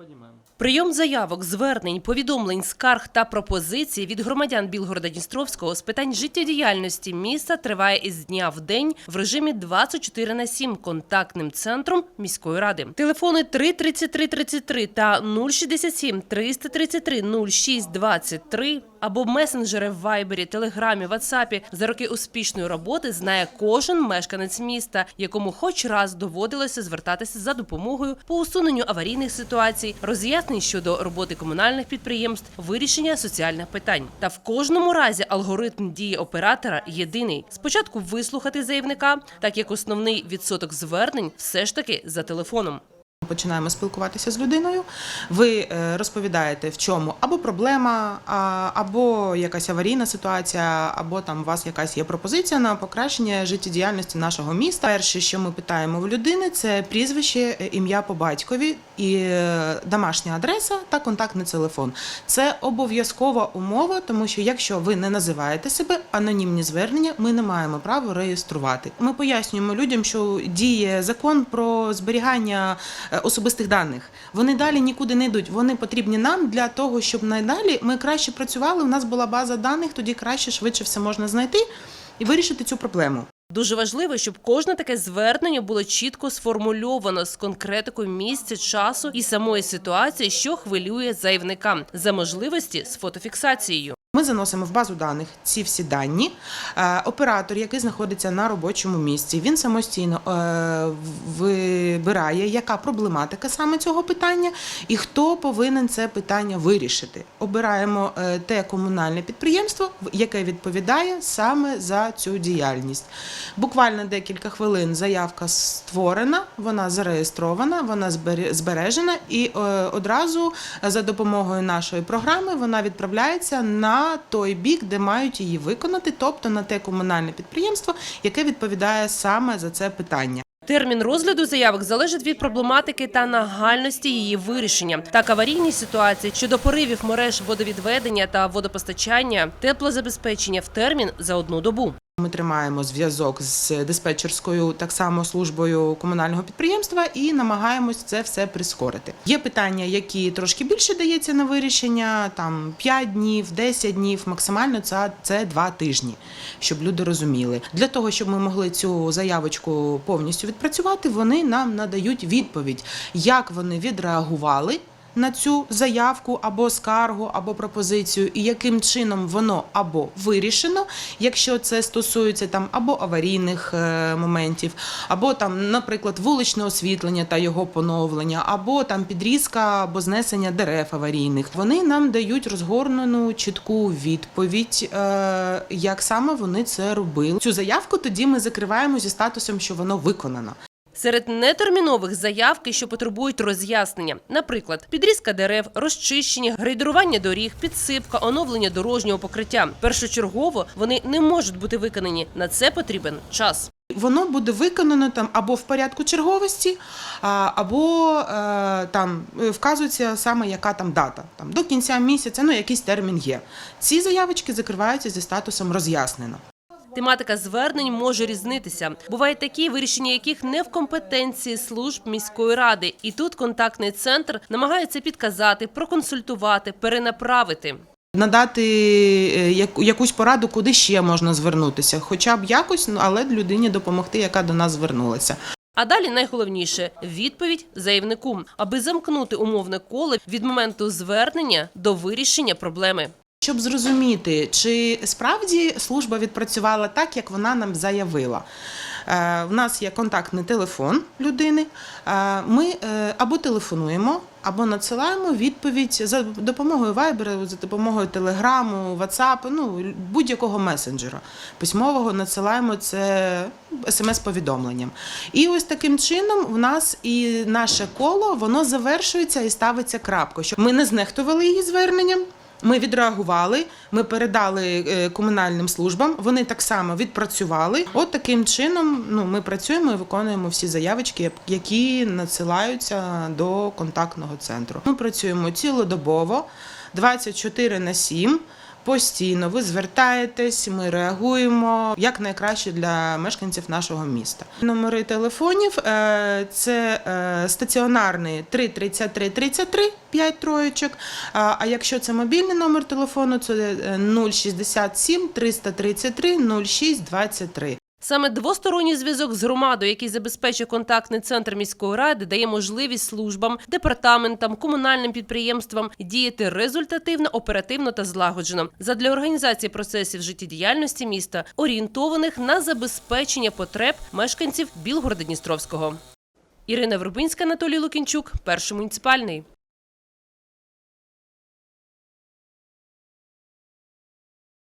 понимаем. Прийом заявок, звернень, повідомлень, скарг та пропозицій від громадян Білгорода-Дністровського з питань життєдіяльності міста триває із дня в день в режимі 24 на 7 контактним центром міської ради. Телефони 333 33 та 067 333 06 23 або месенджери в Вайбері, Телеграмі, Ватсапі за роки успішної роботи знає кожен мешканець міста, якому хоч раз доводилося звертатися за допомогою по усуненню аварійних ситуацій, роз'яснень щодо роботи комунальних підприємств, вирішення соціальних питань. Та в кожному разі алгоритм дії оператора єдиний: спочатку вислухати заявника, так як основний відсоток звернень все ж таки за телефоном. Починаємо спілкуватися з людиною. Ви е, розповідаєте, в чому або проблема, або якась аварійна ситуація, або там у вас якась є пропозиція на покращення життєдіяльності нашого міста. Перше, що ми питаємо в людини, це прізвище, е, ім'я по батькові і е, домашня адреса та контактний телефон. Це обов'язкова умова, тому що якщо ви не називаєте себе анонімні звернення, ми не маємо права реєструвати. Ми пояснюємо людям, що діє закон про зберігання е, особистих даних. Вони далі нікуди не йдуть. Вони потрібні нам для того, щоб надалі ми краще працювали. У нас була база даних, тоді краще швидше все можна знайти і вирішити цю проблему. Дуже важливо, щоб кожне таке звернення було чітко сформульовано з конкретикою місця, часу і самої ситуації, що хвилює заявника за можливості з фотофіксацією. Ми заносимо в базу даних ці всі дані. Е, Оператор, який знаходиться на робочому місці, він самостійно е, вибирає, яка проблематика саме цього питання і хто повинен це питання вирішити. Обираємо е, те комунальне підприємство, яке відповідає саме за цю діяльність. Буквально декілька хвилин заявка створена, вона зареєстрована, вона збере- збережена, і одразу за допомогою нашої програми вона відправляється на той бік, де мають її виконати, тобто на те комунальне підприємство, яке відповідає саме за це питання. Термін розгляду заявок залежить від проблематики та нагальності її вирішення. Так, аварійні ситуації щодо поривів мереж водовідведення та водопостачання, теплозабезпечення в термін за одну добу. Ми тримаємо зв'язок з диспетчерською так само службою комунального підприємства і намагаємось це все прискорити. Є питання, які трошки більше дається на вирішення, там 5 днів, 10 днів, максимально це, це 2 тижні, щоб люди розуміли. Для того, щоб ми могли цю заявочку повністю відпрацювати, вони нам надають відповідь, як вони відреагували на цю заявку або скаргу, або пропозицію, і яким чином воно або вирішено, якщо це стосується там або аварійних е, моментів, або там, наприклад, вуличне освітлення та його поновлення, або там підрізка або знесення дерев аварійних. Вони нам дають розгорнену чітку відповідь, е, як саме вони це робили. Цю заявку тоді ми закриваємо зі статусом, що воно виконано. Серед нетермінових заявки, що потребують роз'яснення, наприклад, підрізка дерев, розчищення, грейдерування доріг, підсипка, оновлення дорожнього покриття. Першочергово вони не можуть бути виконані. На це потрібен час. Воно буде виконано там або в порядку черговості, або е, там е, вказується саме яка там дата. Там до кінця місяця, ну якийсь термін є. Ці заявочки закриваються зі статусом роз'яснено. Тематика звернень може різнитися. Бувають такі, вирішення яких не в компетенції служб міської ради. І тут контактний центр намагається підказати, проконсультувати, перенаправити. Надати е, якусь пораду, куди ще можна звернутися, хоча б якось, ну, але людині допомогти, яка до нас звернулася. А далі найголовніше відповідь заявнику, аби замкнути умовне коло від моменту звернення до вирішення проблеми. Щоб зрозуміти, чи справді служба відпрацювала так, як вона нам заявила. Е, В нас є контактний телефон людини. Е, Ми е, або телефонуємо, або надсилаємо відповідь за допомогою Viber, за допомогою Телеграму, WhatsApp, ну будь-якого месенджера. Письмового надсилаємо це смс-повідомленням. І ось таким чином в нас і наше коло воно завершується і ставиться крапка. Щоб ми не знехтували її зверненням. Ми відреагували, ми передали е, комунальним службам. Вони так само відпрацювали. От таким чином, ну ми працюємо і виконуємо всі заявочки, які надсилаються до контактного центру. Ми працюємо цілодобово, 24 на 7. Постійно. Ви звертаєтесь, ми реагуємо як найкраще для мешканців нашого міста. Номери телефонів е, це е, стаціонарний 333 33 5 троєчок. А якщо це мобільний номер телефону, це е, 067 333 06 23. Саме двосторонній зв'язок з громадою, який забезпечує контактний центр міської ради, дає можливість службам, департаментам, комунальним підприємствам діяти результативно, оперативно та злагоджено задля організації процесів життєдіяльності міста, орієнтованих на забезпечення потреб мешканців Білгорода Дністровського. Ірина Вербинська, Анатолій Лукінчук, перший муніципальний.